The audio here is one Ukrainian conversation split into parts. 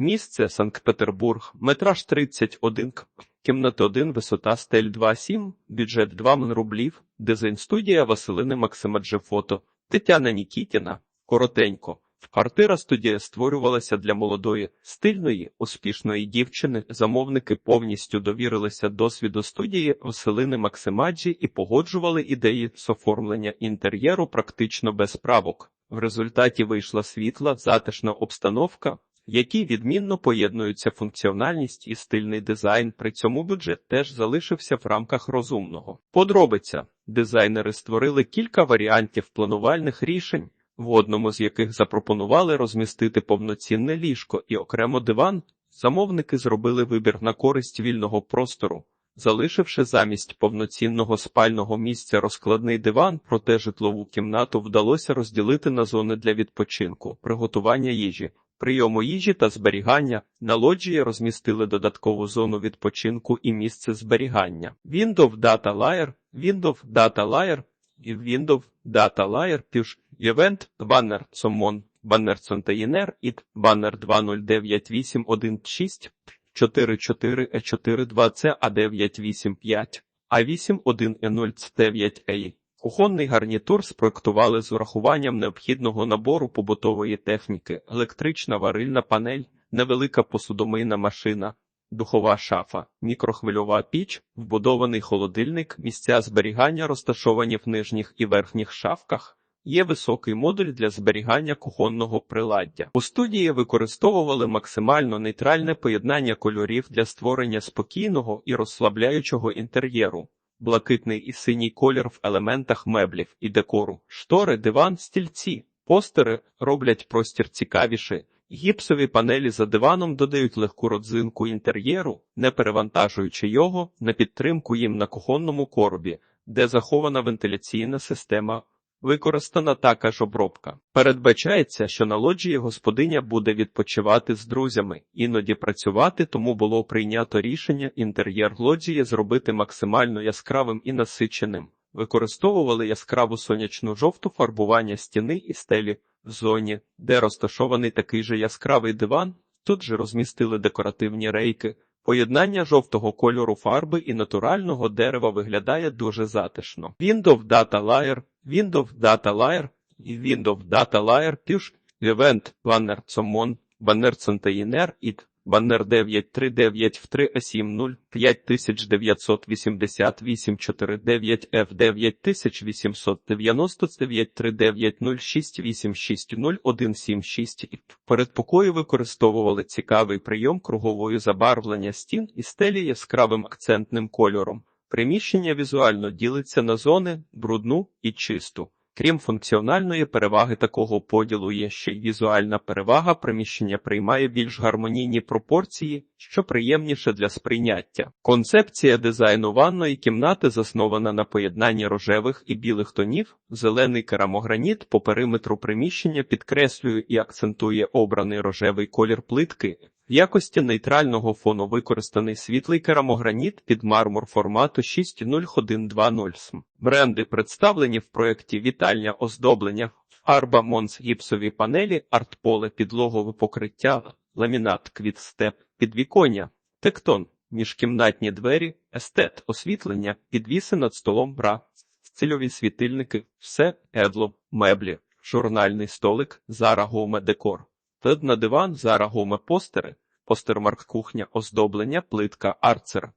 Місце Санкт-Петербург, метраж 31 к. Кімната 1, висота стель 2,7, бюджет 2 мн рублів, дизайн студія Василини Максимадже фото, Тетяна Нікітіна, коротенько. Квартира студія створювалася для молодої, стильної, успішної дівчини. Замовники повністю довірилися досвіду студії Василини Максимаджі і погоджували ідеї з оформлення інтер'єру практично без правок. В результаті вийшла світла, затишна обстановка, в якій відмінно поєднуються функціональність і стильний дизайн. При цьому бюджет теж залишився в рамках розумного. Подробиця дизайнери створили кілька варіантів планувальних рішень в одному з яких запропонували розмістити повноцінне ліжко і окремо диван, замовники зробили вибір на користь вільного простору, залишивши замість повноцінного спального місця розкладний диван, проте житлову кімнату вдалося розділити на зони для відпочинку, приготування їжі. Прийому їжі та зберігання на лоджії розмістили додаткову зону відпочинку і місце зберігання. Windows Data Layer, Windows Data Layer і Windows Data Layer піш Event, баннер Сомон, баннер Цонтаїнер, ІТ, баннер 209816, 44 e 42 c a 985 а 81 e 09 a Кухонний гарнітур спроектували з урахуванням необхідного набору побутової техніки, електрична варильна панель, невелика посудомийна машина, духова шафа, мікрохвильова піч, вбудований холодильник, місця зберігання розташовані в нижніх і верхніх шафках. Є високий модуль для зберігання кухонного приладдя. У студії використовували максимально нейтральне поєднання кольорів для створення спокійного і розслабляючого інтер'єру. Блакитний і синій колір в елементах меблів і декору, штори, диван, стільці, постери роблять простір цікавіше. Гіпсові панелі за диваном додають легку родзинку інтер'єру, не перевантажуючи його на підтримку їм на кухонному коробі, де захована вентиляційна система. Використана також обробка. Передбачається, що на лоджії господиня буде відпочивати з друзями, іноді працювати, тому було прийнято рішення інтер'єр лоджії зробити максимально яскравим і насиченим. Використовували яскраву сонячну жовту фарбування стіни і стелі в зоні, де розташований такий же яскравий диван. Тут же розмістили декоративні рейки. Поєднання жовтого кольору фарби і натурального дерева виглядає дуже затишно. Windows Data Layer, Windows Data Layer і Windows Data Layer Push, Event, Banner Common, Banner Container, IT, Баннер 939 в 3 а 70 5988 49 F 9899 3906 860 Передпокої використовували цікавий прийом кругової забарвлення стін і стелі яскравим акцентним кольором. Приміщення візуально ділиться на зони, брудну і чисту. Крім функціональної переваги такого поділу є ще й візуальна перевага, приміщення приймає більш гармонійні пропорції, що приємніше для сприйняття. Концепція дизайну ванної кімнати заснована на поєднанні рожевих і білих тонів, зелений керамограніт по периметру приміщення підкреслює і акцентує обраний рожевий колір плитки. В якості нейтрального фону використаний світлий керамограніт під мармур формату 60120 см. Бренди представлені в проєкті вітальня оздоблення, фарба Монс гіпсові панелі, артполе, підлогове покриття, ламінат, квітстеп, підвіконня, тектон, міжкімнатні двері, естет, освітлення, підвіси над столом бра, стильові світильники, все, едло, меблі, журнальний столик, зара гоме декор. Тед на диван, зара гоме постери, постермарк кухня, оздоблення, плитка, арцер,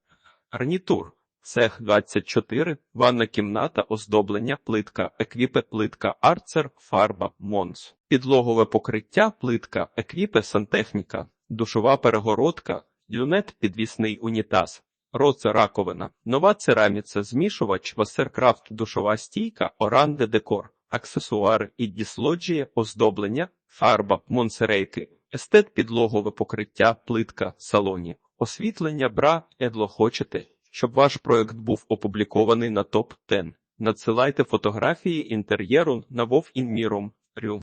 гарнітур, цех 24, ванна кімната, оздоблення, плитка, еквіпе, плитка, арцер, фарба, монс, підлогове покриття, плитка, еквіпе, сантехніка, душова перегородка, люнет, підвісний унітаз. Роце раковина, нова цераміця, змішувач, васеркрафт, душова стійка, оранде декор, аксесуари і діслоджія, оздоблення, фарба, монсерейки, естет підлогове покриття, плитка, салоні, освітлення, бра, едло хочете, щоб ваш проект був опублікований на топ 10 Надсилайте фотографії інтер'єру на Вов